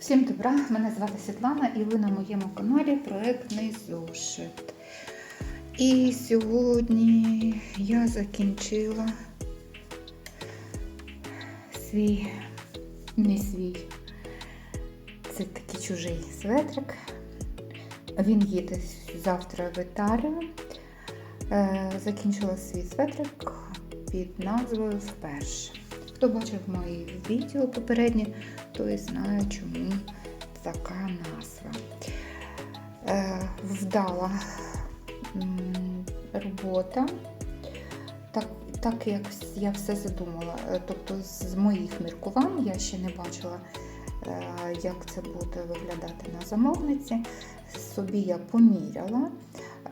Всім добра, мене звати Світлана і ви на моєму каналі Проектний зошит. І сьогодні я закінчила свій, не свій, це такий чужий светрик. Він їде завтра в Італію. Е, Закінчила свій светрик під назвою Вперше. Хто бачив мої відео попередні, той знає, чому така назва. Е, вдала робота, так, так як я все задумала. Е, Тобто, з моїх міркувань я ще не бачила, е, як це буде виглядати на замовниці. Собі я поміряла.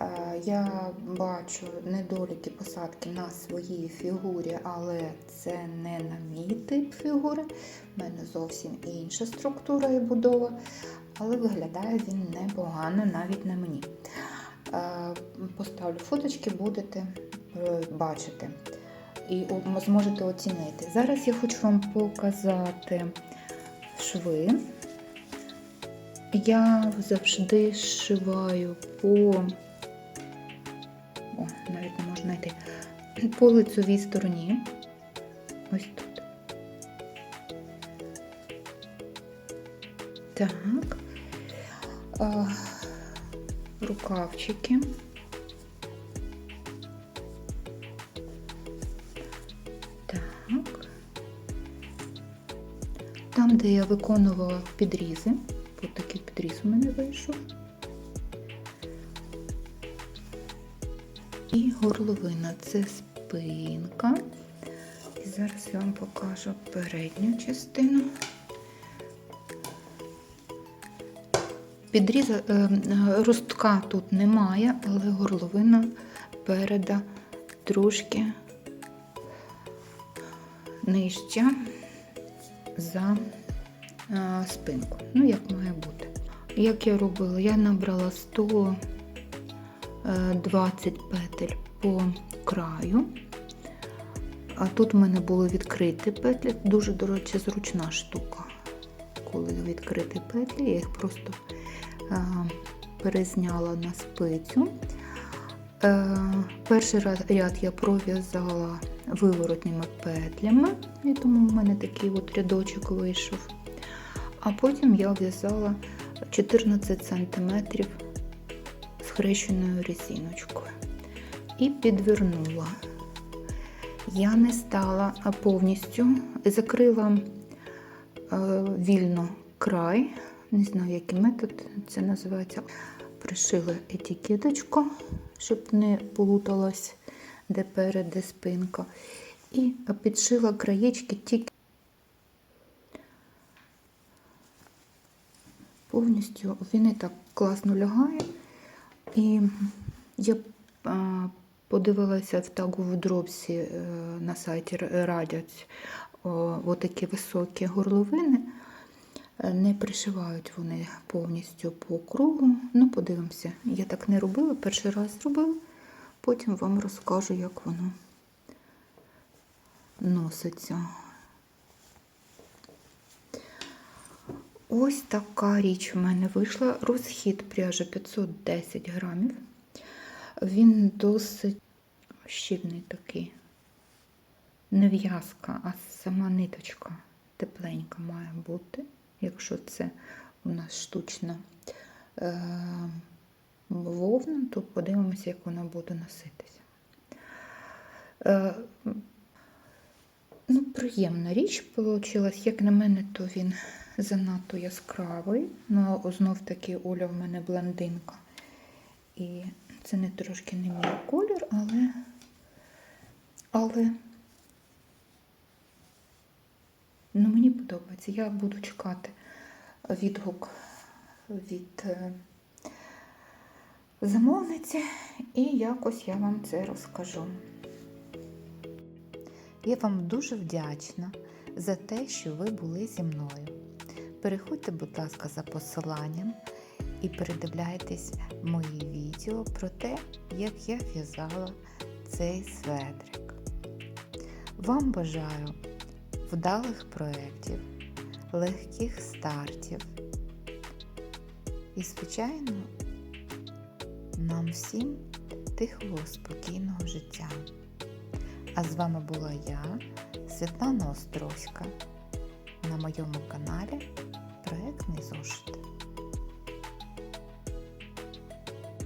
Е, Я бачу недоліки посадки на своїй фігурі, але це не на мій тип фігури. У мене зовсім інша структура і будова, але виглядає він непогано навіть на мені. Е, Поставлю фоточки, будете е, бачити і зможете оцінити. Зараз я хочу вам показати шви. Я завжди зшиваю по, навіть не можу знайти, по лицевій стороні. Ось тут. Так. Рукавчики. Так. Там, де я виконувала підрізи, Ось такий підріз у мене вийшов. І горловина це спинка. І зараз я вам покажу передню частину. Підріза е, ростка тут немає, але горловина переда трошки нижча за е, спинку. Ну, як має бути. Як я робила? Я набрала 120 петель по краю. А тут в мене були відкриті петлі. Дуже, до речі, зручна штука. Коли відкриті петлі, я їх просто е, перезняла на спицю. Е, перший ряд я пров'язала виворотніми петлями, і тому в мене такий от рядочок вийшов. А потім я в'язала 14 см схрещеною резиночкою і підвернула. Я не стала повністю, закрила е, вільно край, не знаю, який метод це називається. Пришила етикеточку, щоб не полуталась де перед, де спинка. І підшила краєчки тільки повністю. Він і так класно лягає. І я подивилася в тагу в дробсі е, на сайті радять отакі високі горловини. Е, Не пришивають вони повністю по кругу. Ну, подивимося. Я так не робила, перший раз зробила, потім вам розкажу, як воно носиться. Ось така річ у мене вийшла. Розхід пряжі 510 грамів. Він досить щільний такий. Не в'язка, а сама ниточка тепленька має бути, якщо це у нас штучна е- вовна, то подивимося, як вона буде носитися. Ну, приємна річ вийшла. Як на мене, то він занадто яскравий. Ну, знов таки Оля в мене блондинка. І це не трошки не мій колір, але, але ну, мені подобається. Я буду чекати відгук від е, замовниці, і якось я вам це розкажу. Я вам дуже вдячна за те, що ви були зі мною. Переходьте, будь ласка, за посиланням і передивляйтесь мої відео про те, як я в'язала цей светрик. Вам бажаю вдалих проєктів, легких стартів І, звичайно, нам всім тихого, спокійного життя. А з вами була я, Світлана Острозька, на моєму каналі Проектний зошит.